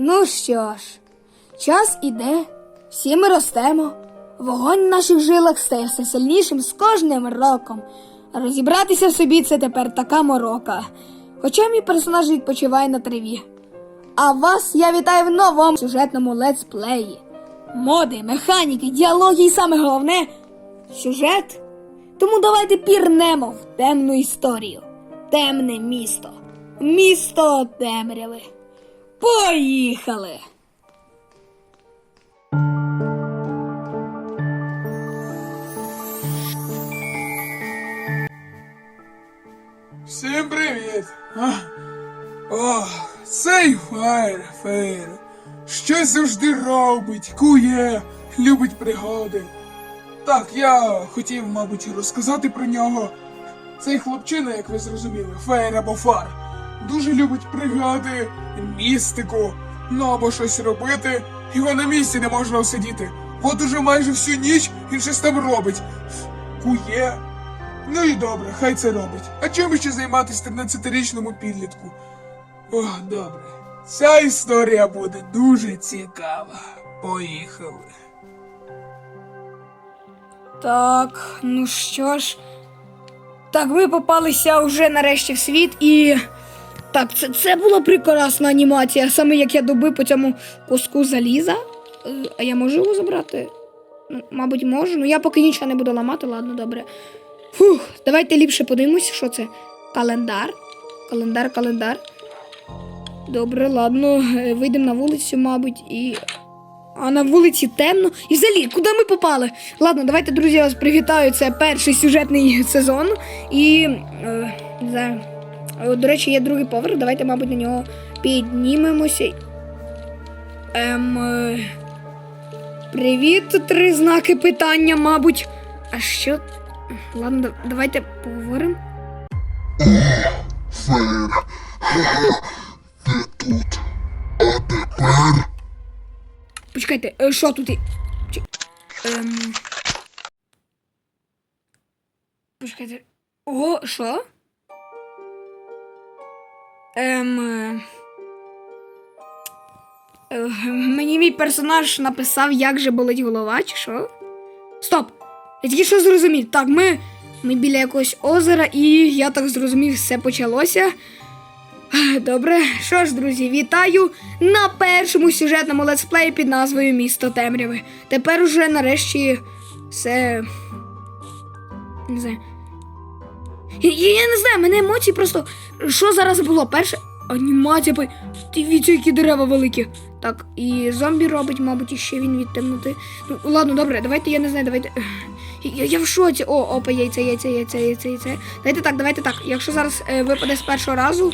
Ну що ж, час іде, всі ми ростемо. Вогонь в наших жилах стає все сильнішим з кожним роком. Розібратися в собі це тепер така морока. Хоча мій персонаж відпочиває на траві. А вас я вітаю в новому сюжетному летсплеї. Моди, механіки, діалоги і саме головне сюжет. Тому давайте пірнемо в темну історію. Темне місто. Місто темряви. Поїхали! Всім привіт! О, цей фаєр, фаєр. Щось завжди робить, кує, любить пригоди. Так, я хотів, мабуть, розказати про нього. Цей хлопчина, як ви зрозуміли, фаєр або фар, дуже любить пригоди, містику, ну або щось робити. Його на місці не можна усидіти. От уже майже всю ніч він щось там робить. Кує, Ну і добре, хай це робить. А чим ще займатися 13-річному підлітку? О, добре. Ця історія буде дуже цікава. Поїхали. Так, ну що ж. Так, ми попалися вже нарешті в світ і. Так, це, це була прекрасна анімація, саме як я добив по цьому куску заліза. Е, А я можу його забрати? Ну, мабуть, можу. Ну я поки нічого не буду ламати, ладно, добре. Фух, давайте ліпше подивимось, що це. Календар. Календар, календар. Добре, ладно. Е, Вийдемо на вулицю, мабуть, і. А на вулиці темно. І взагалі, куди ми попали? Ладно, давайте, друзі, я вас привітаю. Це перший сюжетний сезон. І. Е, не Е, До речі, є другий поверх. Давайте, мабуть, на нього піднімемося. Ем. Е, привіт, три знаки питання, мабуть. А що? Ладно, да- давайте поговоримо. Фер, ти тут. А тепер Почекайте, е, що тут? Чи- Ем... Почекайте. О, що? Ем... е, е, Мені мій персонаж написав, як же болить голова, чи що? Стоп! Я тільки що зрозумів. Так, ми, ми біля якогось озера, і я так зрозумів, все почалося. Добре, що ж, друзі, вітаю на першому сюжетному летсплеї під назвою Місто Темряви. Тепер уже нарешті все. Не знаю. Я, я, не знаю, мене емоції просто. Що зараз було? Перше. Анімація. Дивіться, які дерева великі. Так, і зомбі робить, мабуть, іще він від темноти. Ну, ладно, добре, давайте, я не знаю, давайте. Я, я в шоці. О, опа, яйця, яйця, яйця, яйця, яйця. Давайте так, давайте так. Якщо зараз е, випаде з першого разу,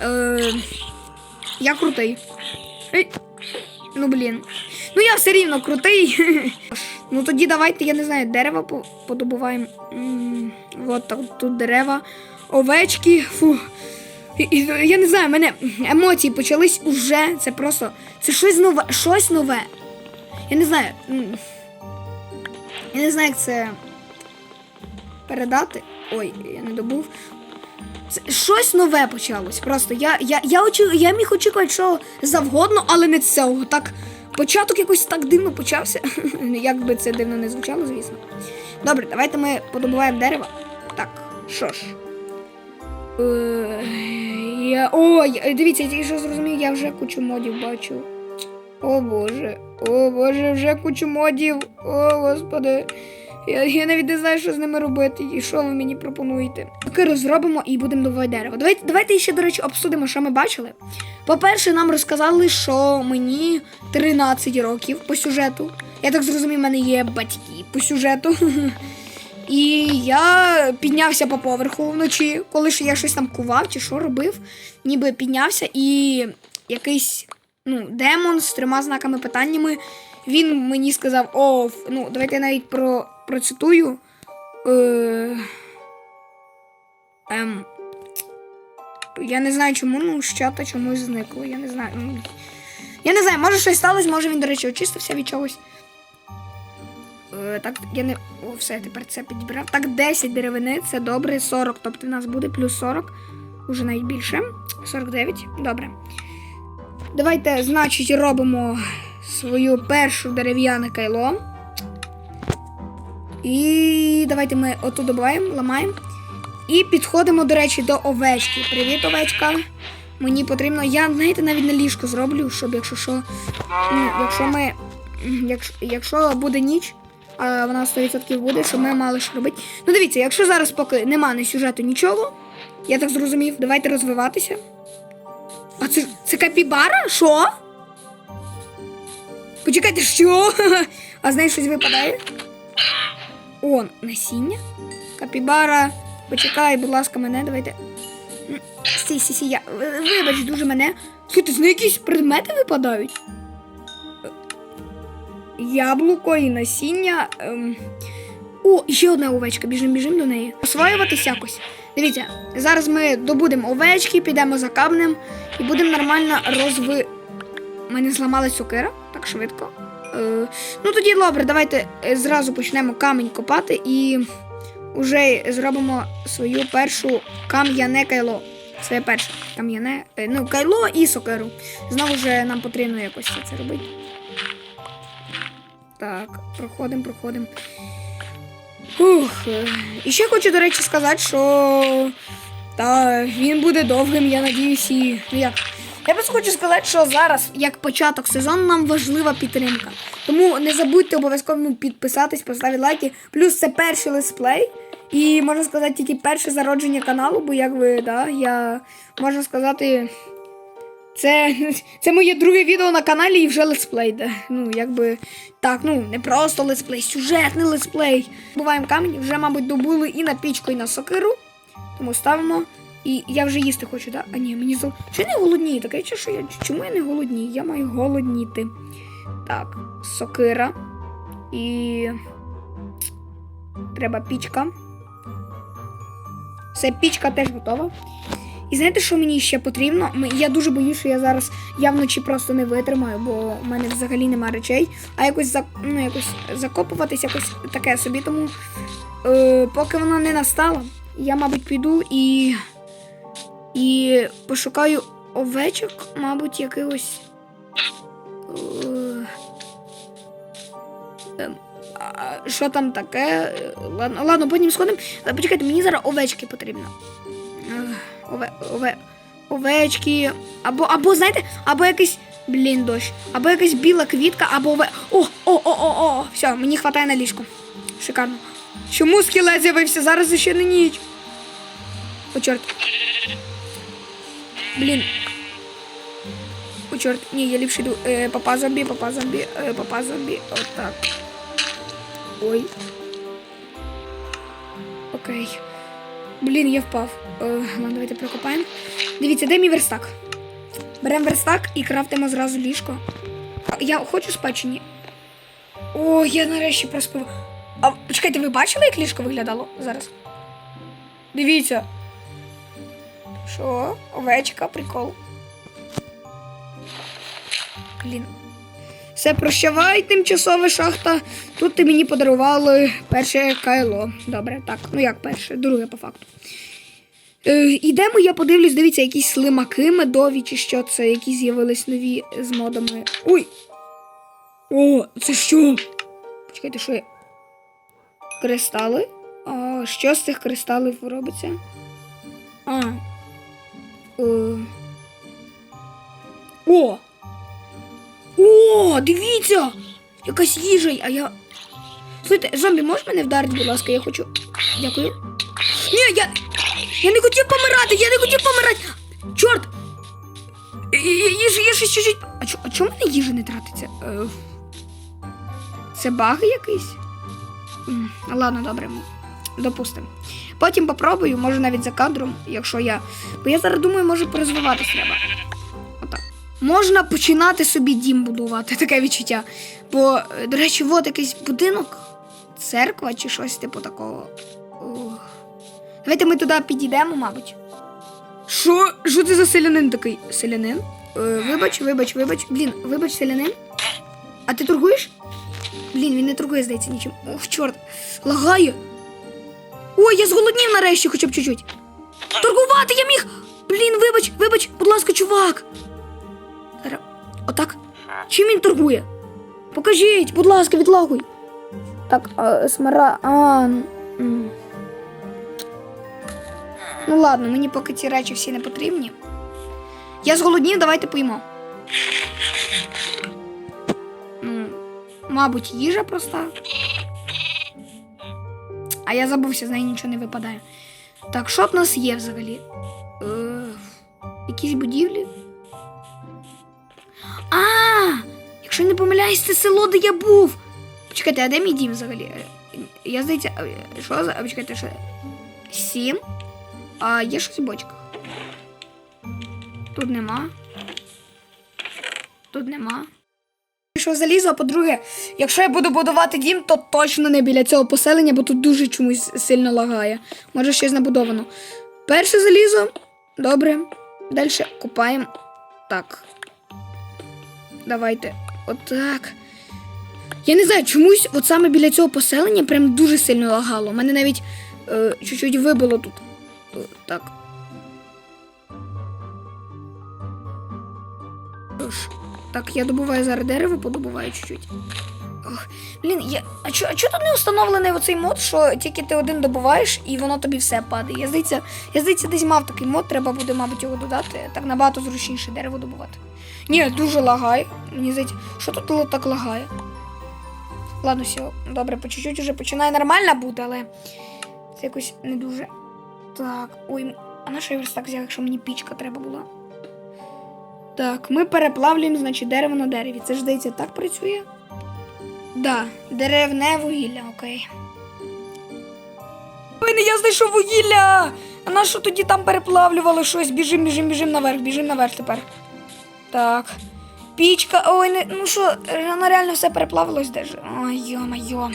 Е, я крутий. Ей, Ну блін. Ну я все рівно крутий. ну тоді давайте, я не знаю, дерева подобуваємо. М, От так, тут дерева, овечки. Фу. І, і, я не знаю, в мене емоції почались уже. Це просто. Це щось нове. Щось нове. Я не знаю. м, Я не знаю, як це передати. Ой, я не добув. Це щось нове почалось. Просто я, я, я, очі, я міг очікувати, що завгодно, але не цього. Так, початок якось так дивно почався. Як би це дивно не звучало, звісно. Добре, давайте ми подобуваємо дерево. Так, що ж. Е, я, о, дивіться, я тільки що зрозумів, я вже кучу модів бачу. О боже, о боже, вже кучу модів. О, господи. Я, я навіть не знаю, що з ними робити. І що ви мені пропонуєте? Поки розробимо і будемо добувати дерево. Давайте, давайте ще, до речі, обсудимо, що ми бачили. По-перше, нам розказали, що мені 13 років по сюжету. Я так зрозумів, в мене є батьки по сюжету. І я піднявся по поверху вночі, коли ж я щось там кував чи що робив, ніби піднявся і якийсь ну, демон з трьома знаками питаннями. Він мені сказав: о, ну, давайте навіть про, процитую. Е, ем, я не знаю, чому, ну, з чата чомусь зникло. Я не знаю. ну, Я не знаю, може щось сталося, може він, до речі, очистився від чогось. Е, так, я не. О, все, тепер це підібрав. Так, 10 деревини, це добре, 40, тобто в нас буде плюс 40. Уже навіть більше. 49. Добре. Давайте, значить, робимо свою першу дерев'яне кайло. І давайте ми отут добуваємо, ламаємо. І підходимо, до речі, до овечки. Привіт, овечка. Мені потрібно. Я, знаєте, навіть на ліжко зроблю, щоб якщо що. Ну, якщо ми. Якщо, якщо буде ніч, а вона 100% буде, щоб ми мали що робити. Ну дивіться, якщо зараз поки нема ні сюжету нічого, я так зрозумів, давайте розвиватися. А це, це капібара? Що? Почекайте, що? А з неї щось випадає? О, насіння? Капібара. Почекай, будь ласка, мене, давайте. Сі, сі, сі, я. ви- Вибач, дуже мене. Слухайте, з якісь предмети випадають. Е, Яблуко і насіння. Ем... О, ще одна овечка, біжим, біжим до неї. Освоюватись якось. Дивіться, зараз ми добудемо овечки, підемо за камнем і будемо нормально розви. У мене зламалась сокира так швидко. Е, ну тоді добре, давайте е, зразу почнемо камінь копати і вже зробимо свою першу кам'яне кайло. Своє перше кам'яне, е, ну, кайло і сокиру. Знову ж нам потрібно якось це робити. Так, проходимо, проходимо. Ух. І ще хочу, до речі, сказати, що та, він буде довгим, я надіюсь, і ну як. Я просто хочу сказати, що зараз, як початок сезону, нам важлива підтримка. Тому не забудьте обов'язково підписатись, поставити лайки. Плюс це перший летсплей. І можна сказати, тільки перше зародження каналу, бо як ви, да, я можна сказати. Це, це моє друге відео на каналі і вже летсплей. Да. Ну, якби так, ну не просто летсплей, сюжетний летсплей. Буваємо камінь, вже, мабуть, добули і на пічку, і на сокиру. Тому ставимо. І я вже їсти хочу, так? А ні, мені зо. Чи не голодні? Таке чи що я. Чому я не голодні? Я маю голодніти. Так, сокира. І. Треба пічка. Все, пічка теж готова. І знаєте, що мені ще потрібно? Я дуже боюсь, що я зараз я вночі просто не витримаю, бо в мене взагалі нема речей. А якось ну, якось закопуватись, якось таке собі. Тому е, поки вона не настала, я, мабуть, піду і, і пошукаю овечок, мабуть, якихось. Е, ем, що там таке? Е, Ладно, ладно, потім сходимо. Але Почекайте, мені зараз овечки потрібно. Е, Ове, ове, овечки. Або, або, знаєте, або якийсь. Блін, дощ. Або якась біла квітка, або ове. О, о, о, о, о. Все, мені хватає на ліжко. Шикарно. Чому скелет з'явився? Зараз ще не ніч. О, чорт. Блін. О, чорт. Ні, я ліпше йду. Е, папа зомбі, папа зомбі, е, папа зомбі. Отак. Ой. Окей. Блін, я впав. Е, ладно, давайте прокопаємо. Дивіться, де мій верстак? Беремо верстак і крафтимо зразу ліжко. Я хочу чи? О, я нарешті проспав. А почекайте, ви бачили, як ліжко виглядало зараз? Дивіться. Що? Овечка, прикол. Блін. Все, прощавай, тимчасова шахта. Тут ти мені подарували перше кайло. Добре, так. Ну як перше, друге по факту. Е, ідемо, я подивлюсь, дивіться, якісь слимаки медові, чи що це, які з'явились нові з модами. Ой! О, це що? Почекайте, що я. Кристали? А що з цих кристалів робиться? А. Е. О! О, дивіться! Якась їжа, а я. Слухайте, зомбі, можеш мене вдарити, будь ласка, я хочу. Дякую. Ні, я. Я не хотів помирати, я не хотів помирати. Чорт! Є щось чуть-чуть. А чо, а чому мене їжа не тратиться? Е, Це баг якийсь? Ладно, добре. Допустимо. Потім попробую, може навіть за кадром, якщо я. Бо я зараз думаю, може порозвиватись треба. Отак. Можна починати собі дім будувати, таке відчуття. Бо, е, до речі, от якийсь будинок, церква чи щось типу такого. Ух. Давайте ми туди підійдемо, мабуть. Що? Що це за селянин такий? Селянин? Е, вибач, вибач, вибач. Блін, вибач, селянин. А ти торгуєш? Блін, він не торгує, здається, нічим. Ох, чорт. Лагає. Ой, я зголоднів нарешті хоча б чуть-чуть. Торгувати я міг. Блін, вибач, вибач, будь ласка, чувак. Отак. Чим він торгує? Покажіть, будь ласка, відлагуй. Так, а, смара. А, ну, ну ладно, мені поки ці речі всі не потрібні. Я зголоднів, давайте поїмо. Ну, мабуть, їжа проста. А я забувся, з неї нічого не випадає. Так, що в нас є взагалі? Е, якісь будівлі? А, якщо не помиляюсь, це село, де я був. Почекайте, а де мій дім взагалі? Я здається, що за. Почекайте, що? Сім. А є щось в бочках? Тут нема. Тут нема. Що залізо, а по-друге, якщо я буду будувати дім, то точно не біля цього поселення, бо тут дуже чомусь сильно лагає. Може щось набудовано. Перше залізо. Добре. Далі купаємо. Так. Давайте. Отак. Я не знаю, чомусь от саме біля цього поселення прям дуже сильно лагало. Мене навіть е, чуть-чуть вибило тут. Е, так. Так, я добуваю зараз дерево, подобуваю чуть-чуть. Блін, я... а чо, а чо тут не встановлений оцей мод, що тільки ти один добуваєш і воно тобі все падає? Я здається, я здається, десь мав такий мод, треба буде, мабуть, його додати. Так набагато зручніше дерево добувати. Ні, дуже лагає. Мені здається, що тут так лагає? Ладно, все, добре, по чуть-чуть вже починає нормально бути, але це якось не дуже. Так, ой, а на що я верстак взяв, якщо мені пічка треба була? Так, ми переплавлюємо, значить, дерево на дереві. Це ж здається, так працює? Да, деревне вугілля, окей. Не я знайшов вугілля! А на що тоді там переплавлювали щось? Біжим, біжим, біжим наверх, біжим наверх тепер. Так. Пічка. Ой, не, ну що, вона реально все переплавилось де ж. Ой, йо-майо.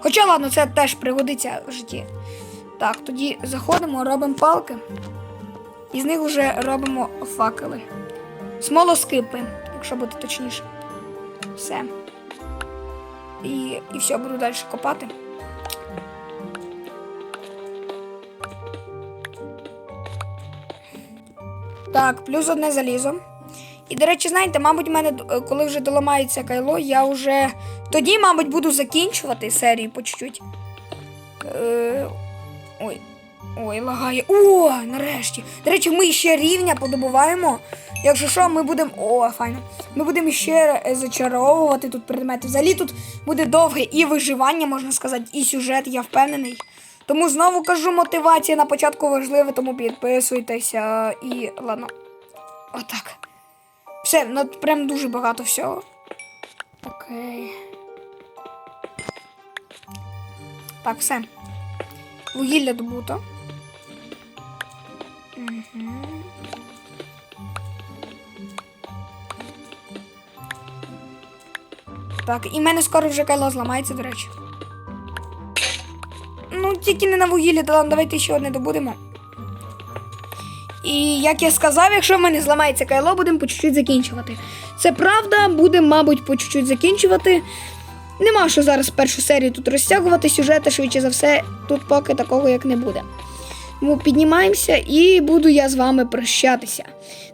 Хоча, ладно, це теж пригодиться в житті. Так, тоді заходимо, робимо палки. І з них вже робимо факели. Смолоскипи, якщо бути точніше. Все. І, і все, буду далі копати. Так, плюс одне залізо. І, до речі, знаєте, мабуть, в мене, е, коли вже доламається кайло, я вже тоді, мабуть, буду закінчувати серію по чуть-чуть. Е... Ой. Ой, лагає. О, нарешті. До речі, ми ще рівня подобуваємо. Якщо що, ми будемо. О, файно. Ми будемо ще зачаровувати тут предмети. Взагалі тут буде довге і виживання, можна сказати, і сюжет, я впевнений. Тому знову кажу, мотивація на початку важлива, тому підписуйтеся і ладно. Отак. Все, ну прям дуже багато всього. Окей. Так, все. Вугілля добуто. Угу. Так, і в мене скоро вже кайло зламається, до речі. Ну, тільки не на вугіллі, то давайте ще одне добудемо. І як я сказав, якщо в мене зламається кайло, будемо по чуть-чуть закінчувати. Це правда, будемо, мабуть, по чуть-чуть закінчувати. Нема що зараз першу серію тут розтягувати сюжети, швидше за все, тут поки такого як не буде. Тому піднімаємося і буду я з вами прощатися.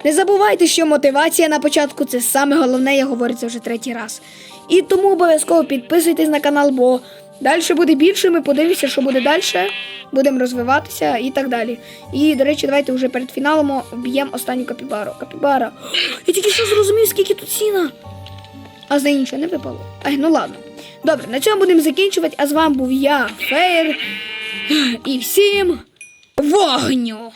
Не забувайте, що мотивація на початку це саме головне, я говорю це вже третій раз. І тому обов'язково підписуйтесь на канал, бо далі буде більше. Ми подивимося, що буде далі. Будемо розвиватися і так далі. І, до речі, давайте вже перед фіналом вб'ємо останню капібару. Капібара. Я тільки що зрозумів, скільки тут сіна. А з неї нічого не випало. Ай, ну ладно. Добре, на цьому будемо закінчувати. А з вами був я, Фейр. І всім вогню!